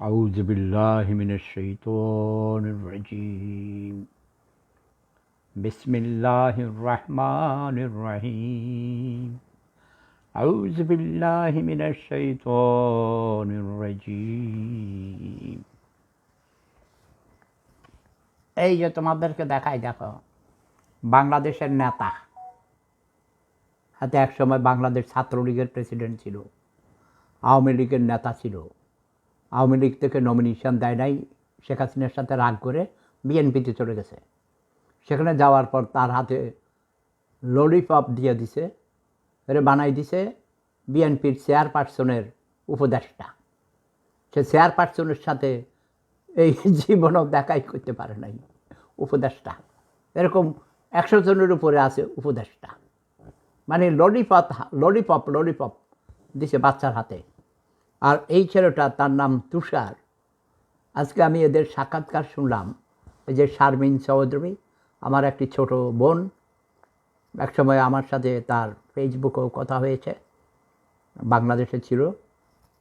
أعوذ بالله من الشيطان الرجيم بسم الله الرحمن الرحيم أعوذ بالله من الشيطان الرجيم এই যে তোমাদেরকে দেখাই দেখো বাংলাদেশের নেতা হাতে একসময় বাংলাদেশ ছাত্রলীগের প্রেসিডেন্ট ছিল আওয়ামী লীগের নেতা ছিল আওয়ামী লীগ থেকে নমিনেশন দেয় নাই, শেখ হাসিনার সাথে রাগ করে বিএনপিতে চলে গেছে। সেখানে যাওয়ার পর তার হাতে ললিপপ দিয়ে দিছে, এর বানাই দিছে বিএনপির চেয়ারপারসনের উপদেষ্টা। সে চেয়ারপারসনের সাথে এই জীবনও দেখাই করতে পারে নাই উপদেষ্টা। এরকম একশো জনের উপরে আছে উপদেষ্টা। মানে ললিপপ ললিপপ ললিপপ দিছে বাচ্চার হাতে। আর এই ছেলেটা তার নাম তুষার। আজকে আমি এদের সাক্ষাৎকার শুনলাম। এই যে শারমিন চৌধুরী, আমার একটি ছোট বোন, একসময় আমার সাথে তার ফেসবুকেও কথা হয়েছে, বাংলাদেশে ছিল।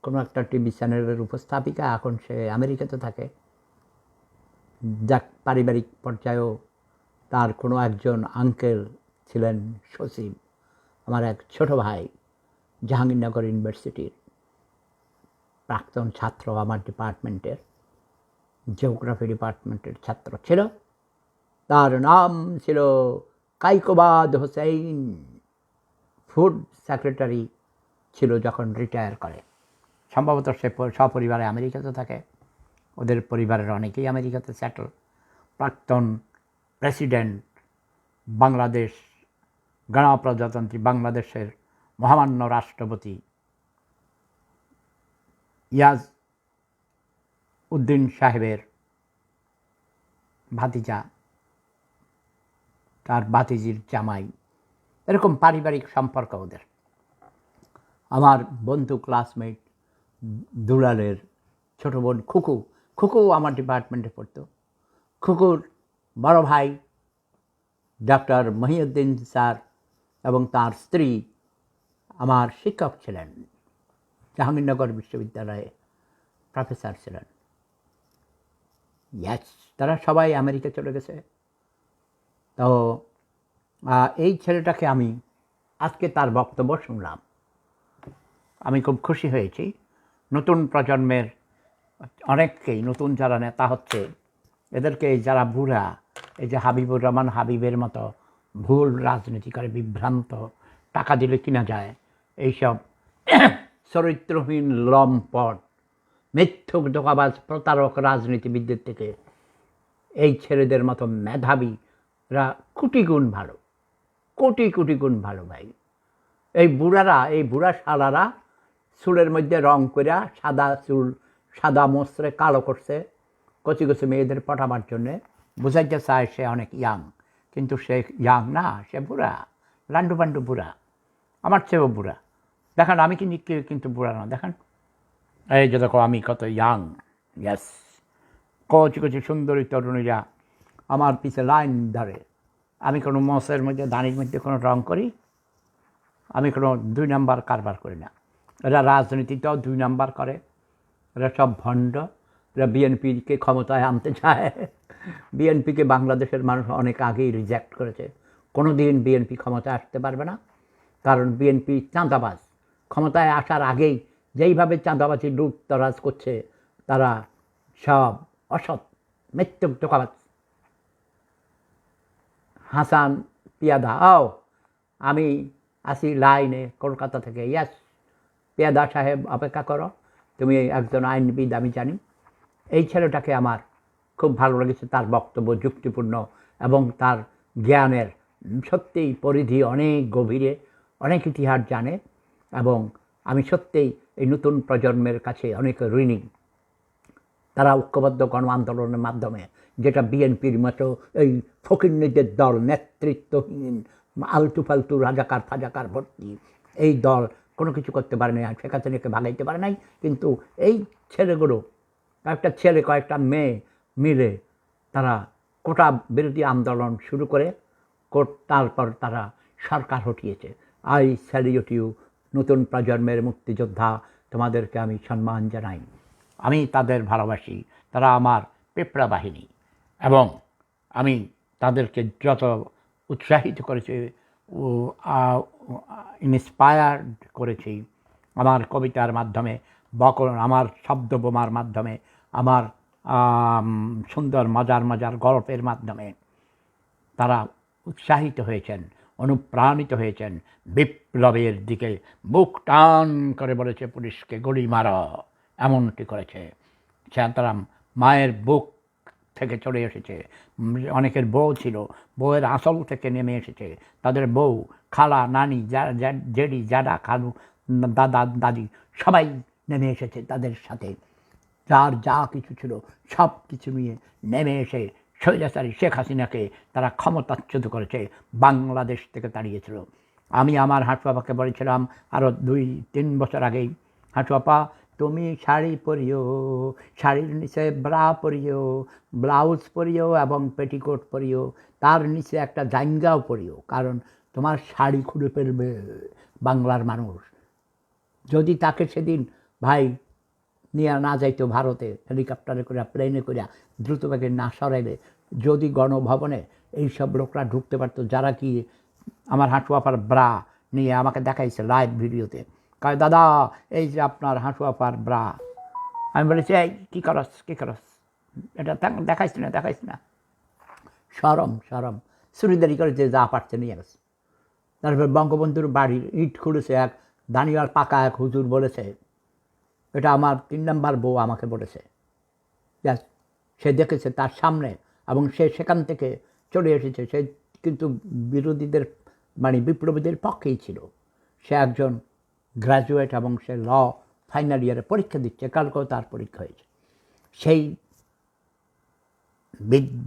কোনো একটা টিভি চ্যানেলের উপস্থাপিকা, এখন সে আমেরিকাতে থাকে। যাক, পারিবারিক পর্যায়েও তার কোনো একজন আঙ্কেল ছিলেন সচিব। আমার এক ছোট ভাই, জাহাঙ্গীরনগর ইউনিভার্সিটির। প্রাক্তন ছাত্র আমার ডিপার্টমেন্টের জিওগ্রাফি ডিপার্টমেন্টের ছাত্র ছিল। তার নাম ছিল কাইকোবাদ হোসেন ফুড সেক্রেটারি ছিল যখন রিটায়ার করে। সম্ভবত সে সপরিবারে আমেরিকাতে থাকে। ওদের পরিবারের অনেকেই আমেরিকাতে সেটেল প্রাক্তন প্রেসিডেন্ট বাংলাদেশ, গণপ্রজাতন্ত্রী বাংলাদেশের মহামান্য রাষ্ট্রপতি ইয়াজ উদ্দিন সাহেবের ভাতিজা, তার ভাতিজির জামাই, এরকম পারিবারিক সম্পর্ক ওদের। আমার বন্ধু ক্লাসমেট দুলালের ছোট বোন খুকু খুকু আমার ডিপার্টমেন্টে পড়তো। খুকুর বড় ভাই ডক্টর মহিউদ্দিন স্যার এবং তার স্ত্রী আমার শিক্ষক ছিলেন। জাহাঙ্গীরনগর বিশ্ববিদ্যালয়ে প্রফেসর ছিলেন। ইয়াস তারা সবাই আমেরিকা চলে গেছে। তো এই ছেলেটাকে আমি আজকে তার বক্তব্য শুনলাম। আমি খুব খুশি হয়েছি। নতুন প্রজন্মের অনেককেই, নতুন যারা নেতা হচ্ছে, এদেরকে এই যারা বুড়া, এই যে হাবিবুর রহমান হাবিবের মতো ভুল রাজনীতি করে বিভ্রান্ত, টাকা দিলে কিনা যায়, এইসব চরিত্রহীন লম্পট, মিথ্যুক দোকাবাজ, প্রতারক রাজনীতিবিদদের থেকে এই ছেলেদের মতো মেধাবীরা কোটি গুণ ভালো, কোটি কোটি গুণ ভালো ভাই। এই বুড়ারা, এই বুড়া শালারা চুলের মধ্যে রং করিয়া সাদা চুল, সাদা মস্ত্রে কালো করছে কচি কচি মেয়েদের পটাবার জন্যে। বুঝাইতে চায় সে অনেক ইয়াং কিন্তু সে ইয়াং না, সে বুড়া লান্ডু পান্ডু বুড়া, আমার চেয়েও বুড়া। দেখেন, আমি কি কিন্তু কিন্তু বুড়া না দেখেন। এই যে দেখো, আমি কত ইয়াং ইয়াস কচি কচি সুন্দরী তরুণীরা আমার পিছে লাইন ধরে। আমি কোনো মসের মধ্যে, দানির মধ্যে কোনো রং করি, আমি কোনো দুই নাম্বার কারবার করি না। এরা রাজনীতিটাও দুই নাম্বার করে, এরা সব ভণ্ড, এরা বিএনপিকে ক্ষমতায় আনতে চায়। বিএনপিকে বাংলাদেশের মানুষ অনেক আগেই রিজেক্ট করেছে। কোনো দিন বিএনপি ক্ষমতায় আসতে পারবে না, কারণ বিএনপি চাঁদাবাজ। ক্ষমতায় আসার আগেই যেইভাবে চাঁদাবাজি, লুটতরাজ করছে, তারা সব অসৎ মৃত্যুক দোকাবাজ হাসান পিয়াদা, আও, আমি আসি লাইনে কলকাতা থেকে। ইয়াস, পেয়াদা সাহেব, অপেক্ষা করো। তুমি একজন আইনবিদ, আমি জানি। এই ছেলেটাকে আমার খুব ভালো লেগেছে তার বক্তব্য যুক্তিপূর্ণ এবং তার জ্ঞানের সত্যিই পরিধি অনেক গভীরে, অনেক ইতিহাস জানে। এবং আমি সত্যিই এই নতুন প্রজন্মের কাছে অনেক ঋণী। তারা ঐক্যবদ্ধ গণ আন্দোলনের মাধ্যমে যেটা বিএনপির মতো এই ফকিরনীদের দল, নেতৃত্বহীন আলতু ফালতু রাজাকার, ফাজাকার ভর্তি এই দল কোনো কিছু করতে পারে নাই, শেখ হাসিনাকে ভাগাইতে পারে নাই। কিন্তু এই ছেলেগুলো, কয়েকটা ছেলে, কয়েকটা মেয়ে মিলে তারা কোটা বিরোধী আন্দোলন শুরু করে তারপর তারা সরকার হটিয়েছে। আই স্যালিউট ইউ নতুন প্রজন্মের মুক্তিযোদ্ধা তোমাদেরকে আমি সম্মান জানাই। আমি তাদের ভালোবাসি, তারা আমার পেপড়া বাহিনী এবং আমি তাদেরকে যত উৎসাহিত করেছি ইন্সপায়ার্ড করেছি। আমার কবিতার মাধ্যমে বক আমার শব্দ বোমার মাধ্যমে, আমার সুন্দর, মজার মজার গল্পের মাধ্যমে তারা উৎসাহিত হয়েছেন। অনুপ্রাণিত হয়েছেন। বিপ্লবের দিকে বুক টান করে বলেছে পুলিশকে, গুলি মারো। এমনটি করেছে। শান্তারাম মায়ের বুক থেকে চলে এসেছে। অনেকের বউ ছিল, বউয়ের আসল থেকে নেমে এসেছে। তাদের বউ, খালা, নানি জেডি জাডা খালু, দাদা, দাদি, সবাই নেমে এসেছে তাদের সাথে। যার যা কিছু ছিল সব কিছু নিয়ে নেমে এসে স্বৈরাচারী শেখ হাসিনাকে তারা ক্ষমতাচ্যুত করেছে, বাংলাদেশ থেকে তাড়িয়েছিল। আমি আমার হাঁটুয়াপাকে বলেছিলাম আরও দুই, তিন বছর আগেই, হাঁটুয়াপা, তুমি শাড়ি পরিও, শাড়ির নিচে ব্রা পরিও, ব্লাউজ পরিও এবং পেটিকোট পরিও, তার নিচে একটা জাঙ্গাও পরিও, কারণ তোমার শাড়ি খুলে ফেলবে বাংলার মানুষ। যদি তাকে সেদিন, ভাই, নিয়ে না যাইতো ভারতে, হেলিকপ্টারে করে প্লেনে করে দ্রুতবেগে না সরাইলে যদি গণভবনে এইসব লোকরা ঢুকতে পারতো যারা কি আমার হাঁটুয়াপার ব্রা নিয়ে আমাকে দেখাইছে লাইভ ভিডিওতে। কয় দাদা এই যে আপনার হাঁটুয়াপার ব্রা। আমি বলেছি এই কী করস কী করস? এটা দেখ- দেখাইছি না দেখাইছি না। সরম সরম চুরিদারি করে যে যা পারছে নিয়ে গেছে তারপর বঙ্গবন্ধুর বাড়ির ইট খুলেছে এক দানিয়ার পাকা এক হুজুর বলেছে এটা আমার তিন নম্বর বউ আমাকে বলেছে। Yes, সে দেখেছে তার সামনে এবং সে সেখান থেকে চলে এসেছে। সে কিন্তু বিরোধীদের মানে বিপ্লবীদের পক্ষেই ছিল। সে একজন গ্র্যাজুয়েট এবং সে ল ফাইনাল ইয়ারে পরীক্ষা দিচ্ছে। কালকেও তার পরীক্ষা হয়েছে। সেই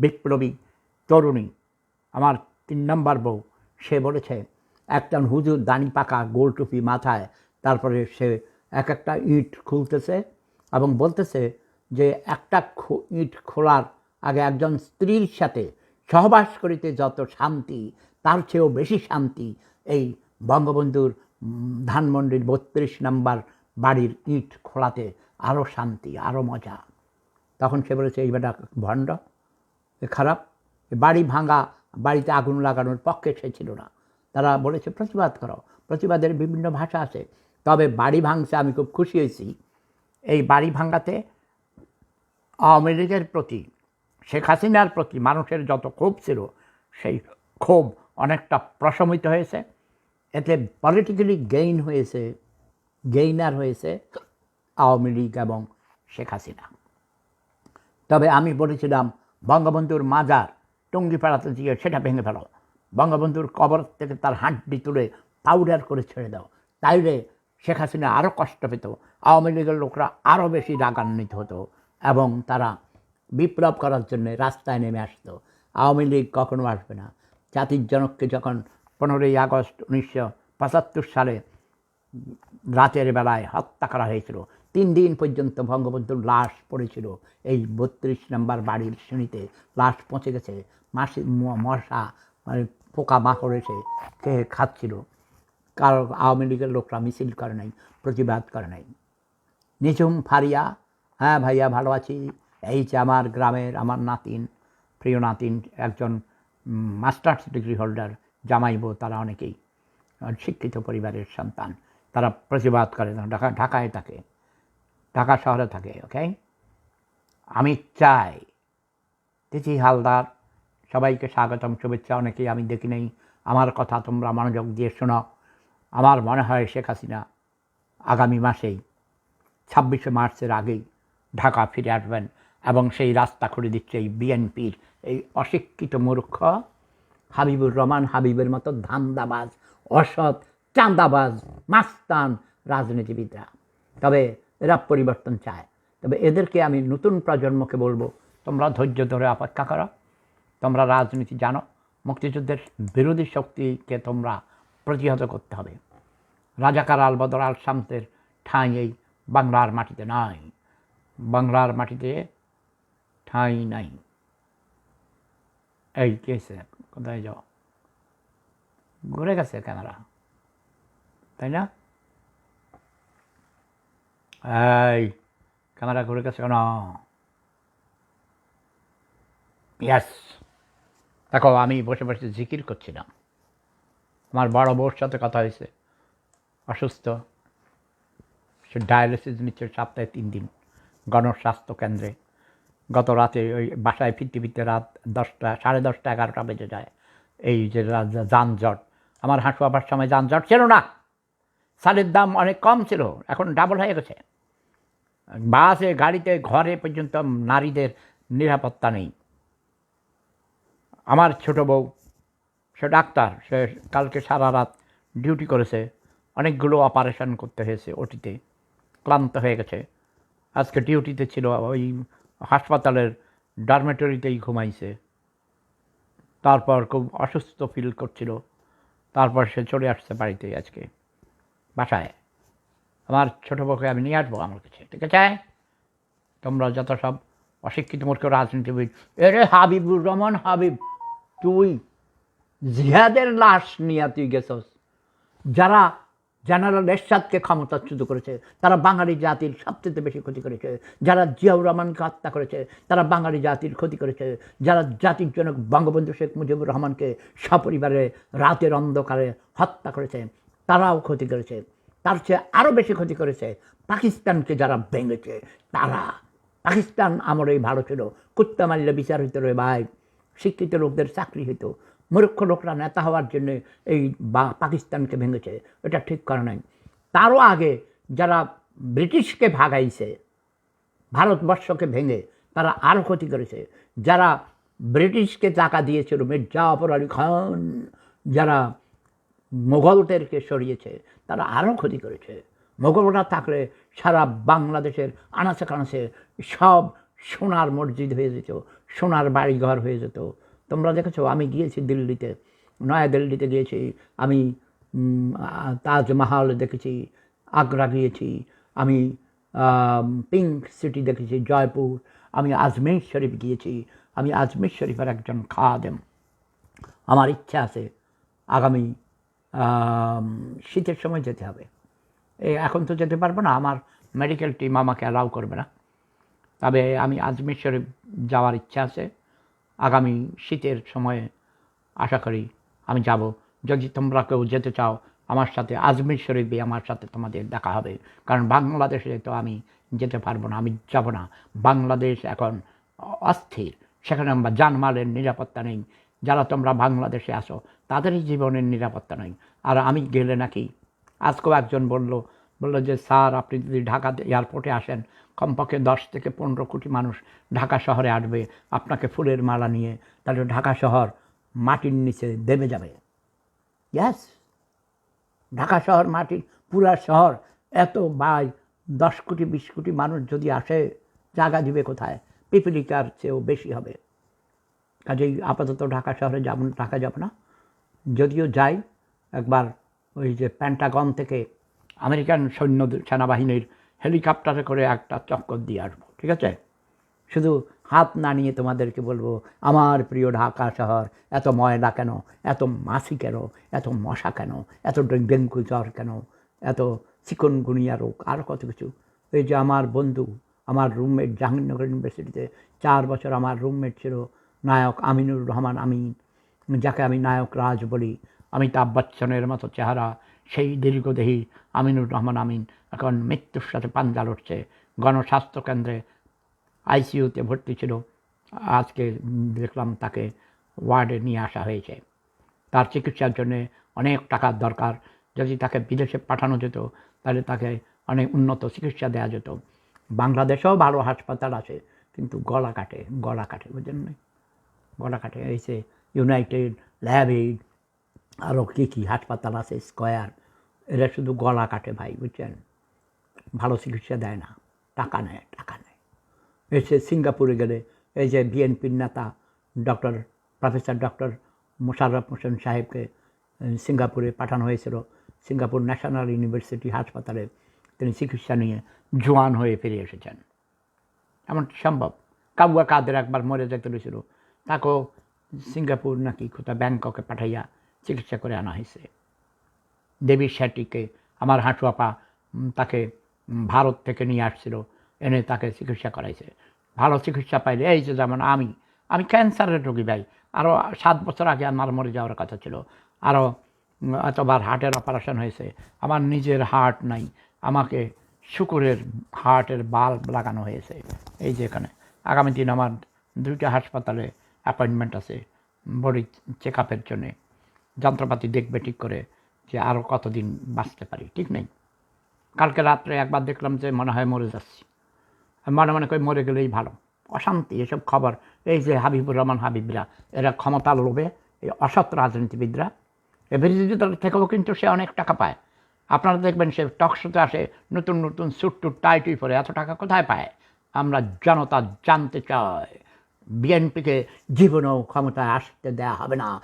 বিপ্লবী তরুণী, আমার তিন নম্বর বউ, সে বলেছে একটা হুজুর দানি পাকা গোল টুপি মাথায়, তারপরে সে এক একটা ইট খুলতেছে এবং বলতেছে যে একটা ইট খোলার আগে একজন স্ত্রীর সাথে সহবাস করিতে যত শান্তি, তার চেয়েও বেশি শান্তি এই বঙ্গবন্ধুর ধানমন্ডির বত্রিশ নাম্বার বাড়ির ইট খোলাতে আরও শান্তি আরও মজা। তখন সে বলেছে, এই বেটা ভণ্ড, এ খারাপ। বাড়ি ভাঙা, বাড়িতে আগুন লাগানোর পক্ষে সে ছিল না। তারা বলেছে, প্রতিবাদ করো। প্রতিবাদের বিভিন্ন ভাষা আছে। তবে বাড়ি ভাঙছে, আমি খুব খুশি হয়েছি। এই বাড়ি ভাঙাতে আওয়ামী লীগের প্রতি, শেখ হাসিনার প্রতি মানুষের যত ক্ষোভ ছিল, সেই ক্ষোভ অনেকটা প্রশমিত হয়েছে। এতে পলিটিক্যালি গেইন হয়েছে গেইনার হয়েছে আওয়ামী লীগ এবং শেখ হাসিনা। তবে আমি বলেছিলাম, বঙ্গবন্ধুর মাজার টুঙ্গিপাড়াতে দিয়ে সেটা ভেঙে ফেলো। বঙ্গবন্ধুর কবর থেকে তার হাড্ডি তুলে পাউডার করে ছেড়ে দাও। তাইলে শেখ হাসিনা আরও কষ্ট পেত, আওয়ামী লীগের লোকরা আরও বেশি রাগান্বিত হতো। এবং তারা বিপ্লব করার জন্য রাস্তায় নেমে আসতো। আওয়ামী লীগ কখনো আসবে না। জাতির জনককে যখন পনেরোই আগস্ট উনিশশো পঁচাত্তর সালে রাতের বেলায় হত্যা করা হয়েছিল, তিন দিন পর্যন্ত বঙ্গবন্ধুর লাশ পড়েছিল। এই বত্রিশ নম্বর বাড়ির শ্রেণীতে লাশ পৌঁছে গেছে। মাসি মশা মানে পোকা মাকড় এসে খেয়ে খাচ্ছিল। কারও আওয়ামী লীগের লোকরা মিছিল করে নাই, প্রতিবাদ করে নাই। নিঝুম ফারিয়া হ্যাঁ ভাইয়া, ভালো আছি। এই যে আমার গ্রামের আমার নাতিন, প্রিয় নাতিন, একজন মাস্টার্স ডিগ্রি হোল্ডার জামাইব, তারা অনেকেই শিক্ষিত পরিবারের সন্তান। তারা প্রতিবাদ করে, ঢাকা, ঢাকায় থাকে, ঢাকা শহরে থাকে ওকে আমি চাই, তিথি হালদার, সবাইকে স্বাগতম, শুভেচ্ছা, অনেকেই আমি দেখি নেই। আমার কথা তোমরা মনোযোগ দিয়ে শোনো। আমার মনে হয় শেখ হাসিনা আগামী মাসেই, ছাব্বিশে মার্চের আগেই ঢাকা ফিরে আসবেন এবং সেই রাস্তা খুলে দিচ্ছে এই বিএনপির এই অশিক্ষিত মূর্খ হাবিবুর রহমান, হাবিবের মতো ধান্দাবাজ, অসৎ, চাঁদাবাজ, মাস্তান রাজনীতিবিদরা। তবে এরা পরিবর্তন চায়। তবে এদেরকে আমি নতুন প্রজন্মকে বলব, তোমরা ধৈর্য ধরে অপেক্ষা করো, তোমরা রাজনীতি জানো, মুক্তিযুদ্ধের বিরোধী শক্তিকে তোমরা প্রতিহত করতে হবে। রাজাকার আল বদর আল শামসের ঠাঁই এই বাংলার মাটিতে নাই বাংলার মাটিতে ঠাঁই নাই। এই কেসে কোথায় যাও? ঘুরে গেছে ক্যামেরা। তাই না? এই, ক্যামেরা ঘুরে গেছে কেন? ইয়াস দেখো, আমি বসে বসে জিকির করছিলাম আমার বড় বউর সাথে কথা হয়েছে অসুস্থ। সে ডায়ালিসিস নিচ্ছে সপ্তাহে তিন দিন। গণস্বাস্থ্য কেন্দ্রে গত রাতে ওই বাসায় ফিরতে ফিরতে রাত দশটা, সাড়ে দশটা, এগারোটা বেজে যায়। এই যে যানজট। আমার হাঁটু আবার সময় যানজট ছিল না। সারের দাম অনেক কম ছিল, এখন ডাবল হয়ে গেছে। বাসে, গাড়িতে, ঘরে পর্যন্ত নারীদের নিরাপত্তা নেই। আমার ছোট বউ, সে ডাক্তার, সে কালকে সারা রাত ডিউটি করেছে। অনেকগুলো অপারেশন করতে হয়েছে ওটিতে ক্লান্ত হয়ে গেছে। আজকে ডিউটিতে ছিল, ওই হাসপাতালের ডরমেটরিতেই ঘুমাইছে। তারপর খুব অসুস্থ ফিল করছিল। তারপর সে চলে আসছে বাড়িতে আজকে, বাসায়। আমার ছোটো বউকে আমি নিয়ে আসব আমার কাছে, ঠিক আছে? তোমরা যত সব অশিক্ষিত মূর্খ রাজনীতিবিদ, এরে হাবিবুর রহমান হাবিব, তুই জিহাদের লাশ নিয়ে তুই গেছস। যারা জেনারেল এরশাদকে ক্ষমতাচ্যুত করেছে, তারা বাঙালি জাতির সবচেয়ে বেশি ক্ষতি করেছে, যারা জিয়াউর রহমানকে হত্যা করেছে, তারা বাঙালি জাতির ক্ষতি করেছে, যারা জাতির জনক বঙ্গবন্ধু শেখ মুজিবুর রহমানকে সপরিবারে রাতের অন্ধকারে হত্যা করেছে, তারাও ক্ষতি করেছে। তার চেয়ে আরও বেশি ক্ষতি করেছে পাকিস্তানকে যারা ভেঙেছে, তারা। পাকিস্তান আমরাই ভালো ছিল, কুত্তা মারলে বিচার হইতে রে ভাই, শিক্ষিত লোকদের চাকরি হইতো মূর্খ লোকরা নেতা হওয়ার জন্য এই বা, পাকিস্তানকে ভেঙেছে। এটা ঠিক করে নাই। তারও আগে যারা ব্রিটিশকে ভাগাইছে, ভারতবর্ষকে ভেঙে তারা আরও ক্ষতি করেছে। যারা ব্রিটিশকে টাকা দিয়েছিল মির্জা জাফর আলী খান, যারা মোগলদেরকে সরিয়েছে, তারা আরও ক্ষতি করেছে। মোগলরা থাকলে সারা বাংলাদেশের আনাচে কানাচে সব সোনার মসজিদ হয়ে যেত, সোনার বাড়িঘর হয়ে যেত তোমরা দেখেছ, আমি গিয়েছি দিল্লিতে নয়া দিল্লিতে গিয়েছি, আমি তাজমহল দেখেছি, আগ্রা গিয়েছি, আমি পিঙ্ক সিটি দেখেছি, জয়পুর, আমি আজমের শরীফ গিয়েছি, আমি আজমের শরীফের একজন খাদেম। আমার ইচ্ছা আছে আগামী শীতের সময় যেতে হবে। এই এখন তো যেতে পারব না, আমার মেডিকেল টিম আমাকে অ্যালাউ করবে না। তবে আমি আজমির শরীফ যাওয়ার ইচ্ছা আছে। আগামী শীতের সময়ে আশা করি আমি যাব। যদি তোমরা কেউ যেতে চাও আমার সাথে, আজমির শরীফে আমার সাথে তোমাদের দেখা হবে। কারণ বাংলাদেশে তো আমি যেতে পারব না, আমি যাব না। বাংলাদেশ এখন অস্থির। সেখানে আমরা জানমালের নিরাপত্তা নেই। যারা তোমরা বাংলাদেশে আসো তাদেরই জীবনের নিরাপত্তা নেই। আর আমি গেলে নাকি আজকেও একজন বলল, বলল যে, স্যার, আপনি যদি ঢাকা এয়ারপোর্টে আসেন কমপক্ষে দশ থেকে পনেরো কোটি মানুষ ঢাকা শহরে আসবে, আপনাকে ফুলের মালা নিয়ে তাহলে ঢাকা শহর মাটির নিচে দেবে যাবে। ইয়াস ঢাকা শহর মাটির পুরা শহর এত বাই দশ কোটি, বিশ কোটি মানুষ যদি আসে, জায়গা দিবে কোথায়? পিপিলিকার চেয়েও বেশি হবে। কাজেই আপাতত ঢাকা শহরে যাব, ঢাকা যাব না। যদিও যাই, একবার ওই যে প্যান্টাগন থেকে আমেরিকান সৈন্য সেনাবাহিনীর হেলিকপ্টারে করে একটা চক্কর দিয়ে আসব, ঠিক আছে? শুধু হাত না নিয়ে তোমাদেরকে বলব, আমার প্রিয় ঢাকা শহর, এত ময়লা কেন? এত মাছি কেন? এত মশা কেন? এত ডেঙ্গু জ্বর কেন? এত চিকনগুনিয়া রোগ আরও কত কিছু। এই যে আমার বন্ধু, আমার রুমমেট জাহাঙ্গীরনগর ইউনিভার্সিটিতে, চার বছর আমার রুমমেট ছিল নায়ক আমিনুর রহমান আমিন। যাকে আমি নায়ক রাজ বলি। অমিতাভ বচ্চনের মতো চেহারা সেই দীর্ঘদেহী আমিনুর রহমান আমিন এখন মৃত্যুর সাথে পাঞ্জা লড়ছে। গণস্বাস্থ্য কেন্দ্রে আইসিইউতে ভর্তি ছিল। আজকে দেখলাম তাকে ওয়ার্ডে নিয়ে আসা হয়েছে। তার চিকিৎসার জন্যে অনেক টাকার দরকার। যদি তাকে বিদেশে পাঠানো যেত, তাহলে তাকে অনেক উন্নত চিকিৎসা দেওয়া যেত। বাংলাদেশেও ভালো হাসপাতাল আছে, কিন্তু গলা কাটে গলা কাটে, বুঝলেন গলা কাটে। যে ইউনাইটেড ল্যাবেড আরও কী কী হাসপাতাল আছে, স্কয়ার, এরা শুধু গলা কাটে ভাই, বুঝছেন? ভালো চিকিৎসা দেয় না, টাকা নেয় টাকা নেয়। এসে সিঙ্গাপুরে গেলে, এই যে বিএনপির নেতা, doctor, professor doctor Mosharraf Hossain সাহেবকে সিঙ্গাপুরে পাঠানো হয়েছিল। সিঙ্গাপুর ন্যাশনাল ইউনিভার্সিটি হাসপাতালে তিনি চিকিৎসা নিয়ে জোয়ান হয়ে ফিরে এসেছেন। এমন সম্ভব? কাবুয়া কাদের একবার মরে যেতে হয়েছিল, তাকেও সিঙ্গাপুর নাকি কোথাও ব্যাংককে পাঠাইয়া চিকিৎসা করে আনা হয়েছে। দেবী শেট্টিকে আমার হাঁটুয়াপা উম, তাকে ভারত থেকে নিয়ে আসছিল এনে তাকে চিকিৎসা করাইছে। ভালো চিকিৎসা পাইলে এই যে যেমন আমি আমি ক্যান্সারের রোগী ভাই। আরও সাত বছর আগে আমার মরে যাওয়ার কথা ছিল। আরও এতবার হার্টের অপারেশন হয়েছে। আমার নিজের হার্ট নাই। আমাকে শুকুরের হার্টের বাল্ব লাগানো হয়েছে। এই যে এখানে। আগামী দিন আমার দুইটা হাসপাতালে অ্যাপয়েন্টমেন্ট আছে বডি চেক আপের জন্যে। যন্ত্রপাতি দেখবে ঠিক করে যে আরও কতদিন বাঁচতে পারি, ঠিক নেই। কালকে রাত্রে একবার দেখলাম যে মনে হয় মরে যাচ্ছি। মনে মনে করি মরে গেলেই ভালো। অশান্তি, এসব খবর। এই যে হাবিবুর রহমান হাবিবরা, এরা ক্ষমতার লোভে, এই অসৎ রাজনীতিবিদরা। বিরোধী দল থেকেও কিন্তু সে অনেক টাকা পায়। আপনারা দেখবেন সে টকশোতে আসে, নতুন নতুন স্যুট টুট টাইটুই পরে এত টাকা কোথায় পায়? আমরা জনতা জানতে চাই। বিএনপিকে জীবনেও ক্ষমতায় আসতে দেওয়া হবে না।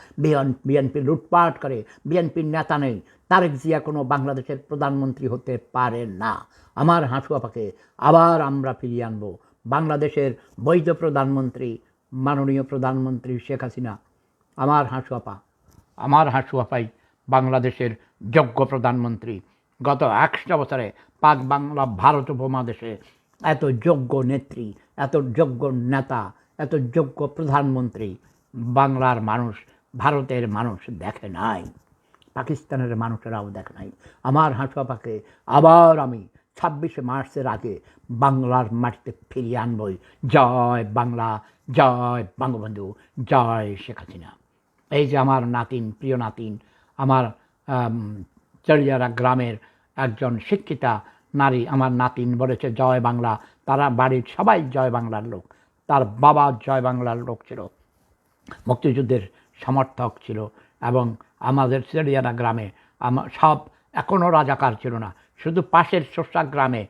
বিএনপি লুটপাট করে। বিএনপির নেতা নেই। তারেক জিয়া কোনো বাংলাদেশের প্রধানমন্ত্রী হতে পারে না। আমার হাঁসুয়াপাকে আবার আমরা ফিরিয়ে আনব। বাংলাদেশের বৈধ প্রধানমন্ত্রী, মাননীয় প্রধানমন্ত্রী শেখ হাসিনা। আমার হাঁসুয়াপা আমার হাঁসুয়াপাই বাংলাদেশের যোগ্য প্রধানমন্ত্রী। গত একশো বছরে পাক বাংলা ভারত উপমহাদেশে এত যোগ্য নেত্রী, এত যোগ্য নেতা এত যোগ্য প্রধানমন্ত্রী বাংলার মানুষ ভারতের মানুষ দেখে নাই পাকিস্তানের মানুষেরাও দেখে নাই। আমার হাঁসুয়াপাকে আবার আমি ছাব্বিশে মার্চের আগে বাংলার মাটিতে ফিরিয়ে আনবই। জয় বাংলা জয় বঙ্গবন্ধু জয় শেখ হাসিনা। এই যে আমার নাতিন প্রিয় নাতিন আমার আম, চড়িয়ারা গ্রামের একজন শিক্ষিতা নারী আমার নাতিন বলেছে জয় বাংলা। তারা বাড়ির সবাই জয় বাংলার লোক। তার বাবা জয় বাংলার লোক ছিল, মুক্তিযুদ্ধের সমর্থক ছিল এবং আমাদের সেরিয়ানা গ্রামে আমার সব এখনও রাজাকার ছিল না। শুধু পাশের শস্যা গ্রামে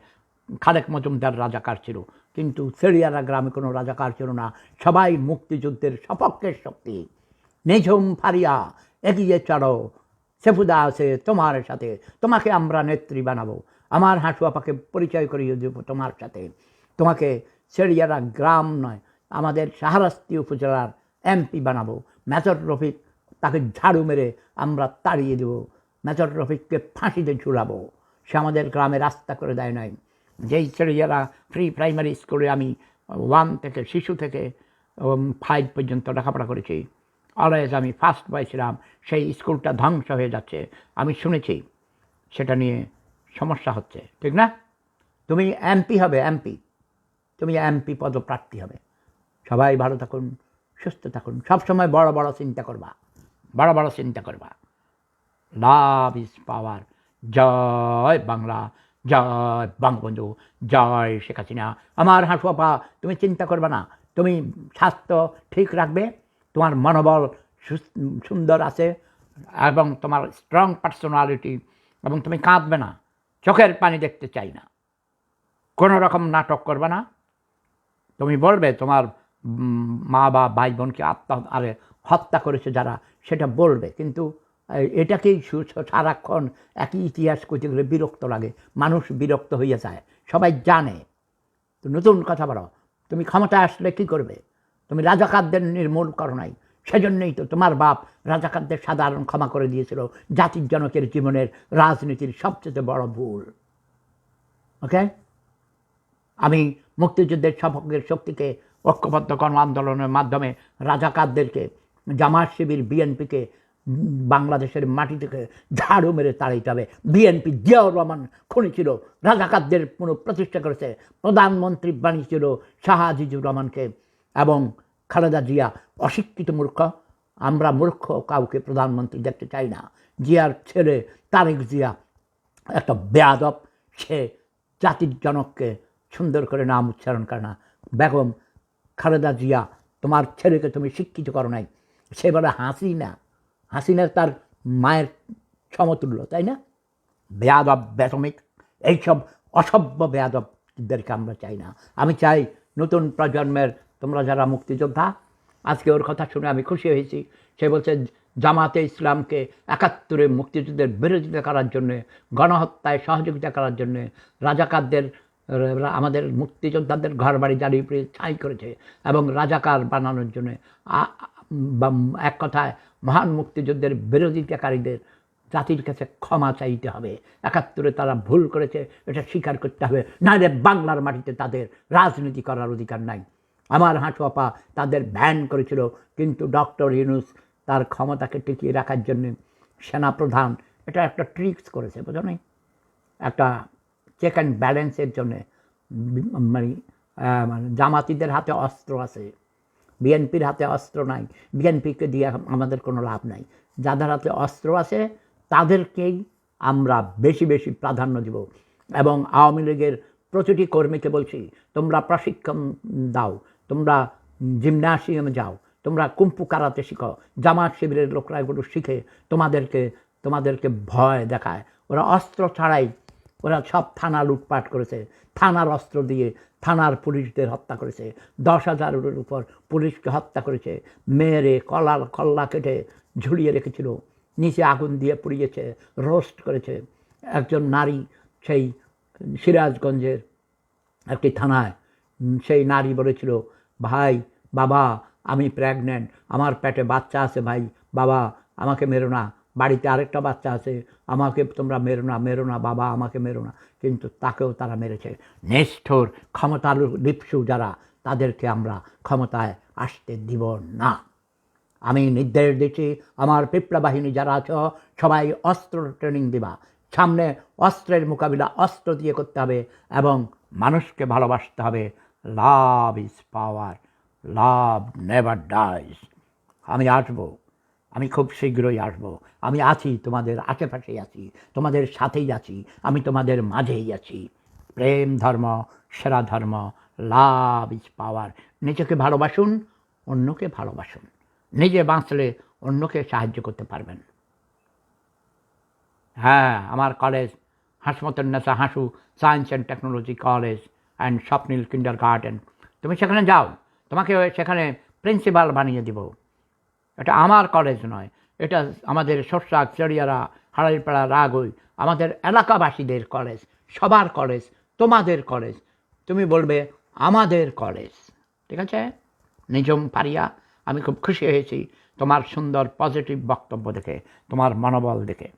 খালেক মজুমদার রাজাকার ছিল, কিন্তু সেরিয়ানা গ্রামে কোনো রাজাকার ছিল না। সবাই মুক্তিযুদ্ধের সপক্ষের শক্তি। নিঝুম ফারিয়া, এগিয়ে চড়ো সেফুদা আছে তোমার সাথে, তোমাকে আমরা নেত্রী বানাবো। আমার হাঁসুয়াপাকে পরিচয় করিয়ে দেবো তোমার সাথে। তোমাকে সেরিয়ারা গ্রাম নয়, আমাদের সাহারাস্তি উপজেলার এমপি বানাবো। মেজর রফিক তাকে ঝাড়ু মেরে আমরা তাড়িয়ে দেবো। মেজর রফিককে ফাঁসিতে ঝুলাবো। সে আমাদের গ্রামে রাস্তা করে দেয় নাই। যেই ছেলেরা প্রি প্রাইমারি স্কুলে আমি ওয়ান থেকে শিশু থেকে ফাইভ পর্যন্ত লেখাপড়া করেছি। অলওয়েজ আমি ফার্স্ট বয় ছিলাম। সেই স্কুলটা ধ্বংস হয়ে যাচ্ছে। আমি শুনেছি। সেটা নিয়ে সমস্যা হচ্ছে। ঠিক না? তুমি এমপি হবে এমপি তুমি এমপি পদপ্রার্থী হবে। সবাই ভালো থাকুন, সুস্থ থাকুন। সবসময় বড় বড় চিন্তা করবা, বড় বড় চিন্তা করবা। লাভ ইজ পাওয়ার জয় বাংলা, জয় বঙ্গবন্ধু, জয় শেখ হাসিনা। আমার হাঁসুয়াপা তুমি চিন্তা করবে না। তুমি স্বাস্থ্য ঠিক রাখবে, তোমার মনোবল সুন্দর আছে এবং তোমার স্ট্রং পার্সোনালিটি এবং তুমি কাঁদবে না। চোখের পানি দেখতে চাই না। কোনো রকম নাটক করবে না। তুমি বলবে তোমার মা বা ভাই বোনকে আত্মা, আরে, হত্যা করেছে যারা, সেটা বলবে। কিন্তু এটাকেই সারাক্ষণ একই ইতিহাস করতে গেলে বিরক্ত লাগে। মানুষ বিরক্ত হইয়া যায়। সবাই জানে। তো নতুন কথা বলো, তুমি ক্ষমতায় আসলে কি করবে? তুমি রাজাকারদের নির্মূল করো নাই। সেজন্যই তো তোমার বাপ রাজাকারদের সাধারণ ক্ষমা করে দিয়েছিল। জাতির জনকের জীবনের রাজনীতির সবচেয়ে বড় ভুল। ওকে? আমি মুক্তিযুদ্ধের সপক্ষের শক্তিকে ঐক্যবদ্ধ গণ আন্দোলনের মাধ্যমে রাজাকারদেরকে জামাত শিবির, বিএনপিকে, বাংলাদেশের মাটি থেকে ঝাড়ু মেরে তাড়াইতে হবে বিএনপি জিয়াউর রহমান খুনি ছিল, রাজাকারদের পুনঃ প্রতিষ্ঠা করেছে। প্রধানমন্ত্রী বানিয়েছিল শাহ আজিজুর রহমানকে এবং খালেদা জিয়া অশিক্ষিত মূর্খ। আমরা মূর্খ, কাউকে প্রধানমন্ত্রী দেখতে চাই না। জিয়ার ছেলে তারেক জিয়া একটা বেয়াদব। সে জাতির জনককে সুন্দর করে নাম উচ্চারণ করে না। বেগম খালেদা জিয়া, তোমার ছেলেকে তুমি শিক্ষিত করো নাই। সে বলে, হাসিনা হাসিনা তার মায়ের সমতুল্য, তাই না? বেয়াদব বেতমিক এইসব অসভ্য বেয়াদবদেরকে আমরা চাই না। আমি চাই নতুন প্রজন্মের, তোমরা যারা মুক্তিযোদ্ধা, আজকে ওর কথা শুনে আমি খুশি হয়েছি। সে বলছে, জামাতে ইসলামকে একাত্তরে মুক্তিযুদ্ধের বিরোধিতা করার জন্যে, গণহত্যায় সহযোগিতা করার জন্যে, রাজাকারদের আমাদের মুক্তিযোদ্ধাদের ঘর বাড়ি জ্বালিয়ে পুড়িয়ে ছাই করেছে এবং রাজাকার বানানোর জন্যে। এক কথায় মহান মুক্তিযুদ্ধের বিরোধিতাকারীদের জাতির কাছে ক্ষমা চাইতে হবে। একাত্তরে তারা ভুল করেছে, এটা স্বীকার করতে হবে। নাহলে বাংলার মাটিতে তাদের রাজনীতি করার অধিকার নাই। আমার হাঁটু আপা তাদের ব্যান করেছিল, কিন্তু ডক্টর ইউনুস তার ক্ষমতাকে টিকিয়ে রাখার জন্য সেনাপ্রধান, এটা একটা ট্রিক্স করেছে, বোঝো নাই? একটা চেক অ্যান্ড ব্যালেন্সের জন্যে মানে মানে জামাতিদের হাতে অস্ত্র আছে, বিএনপির হাতে অস্ত্র নাই, বিএনপিকে দিয়ে আমাদের কোনো লাভ নাই। যাদের হাতে অস্ত্র আছে, তাদেরকেই আমরা বেশি বেশি প্রাধান্য দিব। এবং আওয়ামী লীগের প্রতিটি কর্মীকে বলছি, তোমরা প্রশিক্ষণ দাও, তোমরা জিমনাসিয়ামে যাও, তোমরা কুম্পু কারাতে শিখো, জামাত শিবিরের লোকরা এগুলো শিখে তোমাদেরকে তোমাদেরকে ভয় দেখায়। ওরা অস্ত্র ছাড়াই ওরা সব থানা লুটপাট করেছে, থানার অস্ত্র দিয়ে থানার পুলিশদের হত্যা করেছে, দশ হাজারের উপর পুলিশকে হত্যা করেছে মেয়েরে কলার কল্লা কেটে ঝুলিয়ে রেখেছিল, নিচে আগুন দিয়ে পুড়িয়েছে, রোস্ট করেছে। একজন নারী সেই সিরাজগঞ্জের একটি থানায় সেই নারী বলেছিল, ভাই, বাবা, আমি প্রেগনেন্ট আমার পেটে বাচ্চা আছে ভাই, বাবা, আমাকে মেরো না। বাড়িতে আরেকটা বাচ্চা আছে, আমাকে তোমরা মেরো না মেরো না, বাবা আমাকে মেরো না। কিন্তু তাকেও তারা মেরেছে। নিষ্ঠুর, ক্ষমতার লিপসু যারা, তাদেরকে আমরা ক্ষমতায় আসতে দিব না। আমি নির্দেশ দিচ্ছি, আমার পিপলা বাহিনী যারা আছো, সবাই অস্ত্র ট্রেনিং দিবা। সামনে অস্ত্রের মোকাবিলা অস্ত্র দিয়ে করতে হবে এবং মানুষকে ভালোবাসতে হবে। Love is power, love never dies আমি আসব। আমি খুব শীঘ্রই আসব। আমি আছি, তোমাদের আশেপাশেই আছি, তোমাদের সাথেই আছি, আমি তোমাদের মাঝেই আছি। প্রেম ধর্ম, সেরা ধর্ম, লাভ ইজ পাওয়ার। নিজেকে ভালোবাসুন, অন্যকে ভালোবাসুন। নিজে বাঁচলে অন্যকে সাহায্য করতে পারবেন। হ্যাঁ আমার college Hasmatunnesa Hasu science and technology college and Swapnil kindergarten তুমি সেখানে যাও, তোমাকে সেখানে প্রিন্সিপাল বানিয়ে দিব। এটা আমার কলেজ নয়। এটা আমাদের শস্যাক চড়িয়ারা, হাড়াইপাড়া রাগই, আমাদের এলাকাবাসীদের কলেজ সবার কলেজ তোমাদের কলেজ তুমি বলবে, আমাদের কলেজ ঠিক আছে? নিজম পারিয়া, আমি খুব খুশি হয়েছি তোমার সুন্দর পজিটিভ বক্তব্য দেখে, তোমার মনোবল দেখে।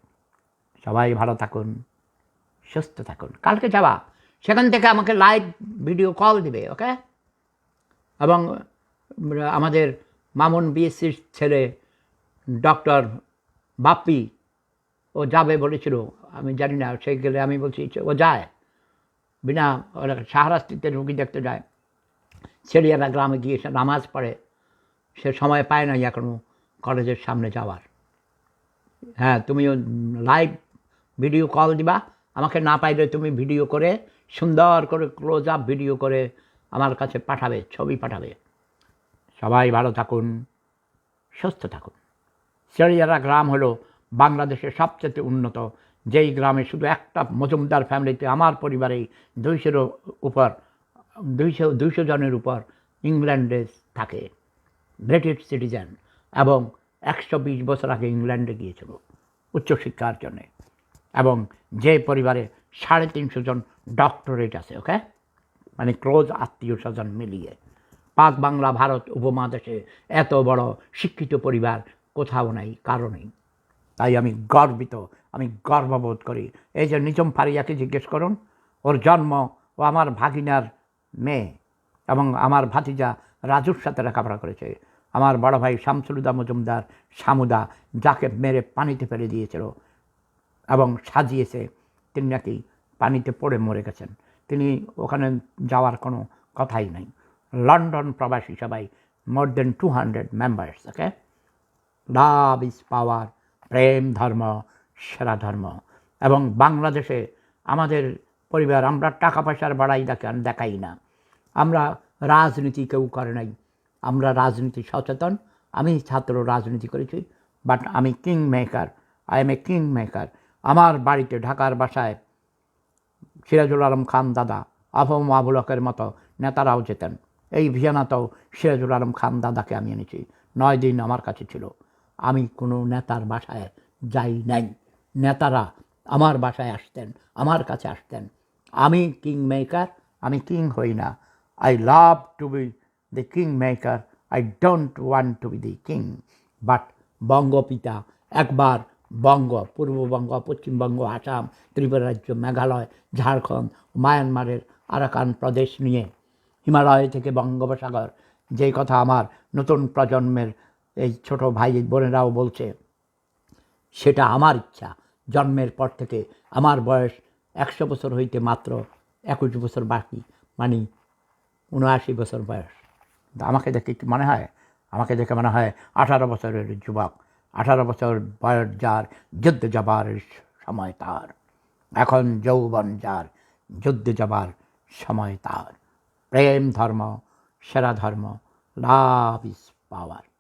সবাই ভালো থাকুন, সুস্থ থাকুন। কালকে যাওয়া সেখান থেকে আমাকে লাইভ ভিডিও কল দিবে ওকে এবং আমাদের মামুন বিএসসির ছেলে ডক্টর বাপ্পি, ও যাবে বলেছিল। আমি জানি না, সে গেলে আমি বলছি, ও যায়। বিনা ওরা শাহরাস্তিতে রুগী দেখতে যায়। ছেড়িয়ারা গ্রামে গিয়ে সে নামাজ পড়ে। সে সময় পায় না এখনও কলেজের সামনে যাওয়ার। হ্যাঁ তুমিও লাইভ ভিডিও কল দিবা। আমাকে না পাইলে তুমি ভিডিও করে সুন্দর করে ক্লোজ আপ ভিডিও করে আমার কাছে পাঠাবে, ছবি পাঠাবে। সবাই ভালো থাকুন, সুস্থ থাকুন। চেরিয়ারা গ্রাম হলো বাংলাদেশের সবচেয়ে উন্নত। যেই গ্রামে শুধু একটা মজুমদার ফ্যামিলিতে আমার পরিবারে দুইশোর উপর, দুইশো দুইশো জনের উপর ইংল্যান্ডে থাকে, ব্রিটিশ সিটিজেন এবং একশো বিশ বছর আগে ইংল্যান্ডে গিয়েছিল উচ্চশিক্ষার জন্যে। এবং যে পরিবারে সাড়ে তিনশো জন ডক্টরেট আছে, ওকে? মানে ক্লোজ আত্মীয় স্বজন মিলিয়ে। পাক বাংলা ভারত উপমহাদেশে এত বড় শিক্ষিত পরিবার কোথাও নাই, কারও নেই। তাই আমি গর্বিত, আমি গর্ববোধ করি। এই যে নিজম ফারিয়াকে জিজ্ঞেস করুন, ওর জন্ম ও আমার ভাগিনার মেয়ে এবং আমার ভাতিজা রাজুর সাথে লেখাপড়া করেছে। আমার বড় ভাই শামসুলুদা মজুমদার শামুদা যাকে মেরে পানিতে ফেলে দিয়েছিল এবং সাজিয়েছে, তিনি নাকি পানিতে পড়ে মরে গেছেন। তিনি ওখানে যাওয়ার কোনো কথাই নাই। লন্ডন প্রবাসী সবাই more than two hundred members okay love is power প্রেম ধর্ম সেরা ধর্ম এবং বাংলাদেশে আমাদের পরিবার, আমরা টাকা পয়সার বাড়াই দেখাই না। আমরা রাজনীতি কেউ করে নাই। আমরা রাজনীতি সচেতন। আমি ছাত্র রাজনীতি করেছি বাট আমি king maker I am a king maker আমার বাড়িতে ঢাকার বাসায় সিরাজুল আলম খান দাদা আফম আবুলকের মতো নেতারাও যেতেন। এই ভিয়ানাতেও সিরাজুল আলম খান দাদাকে আমি এনেছি। নয় দিন আমার কাছে ছিল। আমি কোনো নেতার বাসায় যাই নাই। নেতারা আমার বাসায় আসতেন, আমার কাছে আসতেন। আমি কিং মেকার আমি কিং হই না। I love to be the king maker I don't want to be the king but বঙ্গপিতা, একবার বঙ্গ পূর্ববঙ্গ পশ্চিমবঙ্গ আসাম, ত্রিপুরা রাজ্য, মেঘালয়, ঝাড়খণ্ড, মায়ানমারের আরাকান প্রদেশ নিয়ে হিমালয় থেকে বঙ্গোপসাগর, যেই কথা আমার নতুন প্রজন্মের এই ছোট ভাই বোনেরাও বলছে, সেটা আমার ইচ্ছা। জন্মের পর থেকে আমার বয়স একশো বছর হইতে মাত্র একুশ বছর বাকি মানে উনআশি বছর বয়স। আমাকে দেখে কি মনে হয়? আমাকে দেখে মনে হয় আঠারো বছরের যুবক, আঠারো বছর বয়স যার যুদ্ধ যাবার সময় তার। এখন যৌবন যার যুদ্ধ যাবার সময় তার। প্রেম ধর্ম সেরা ধর্ম লাভ ইজ পাওয়ার।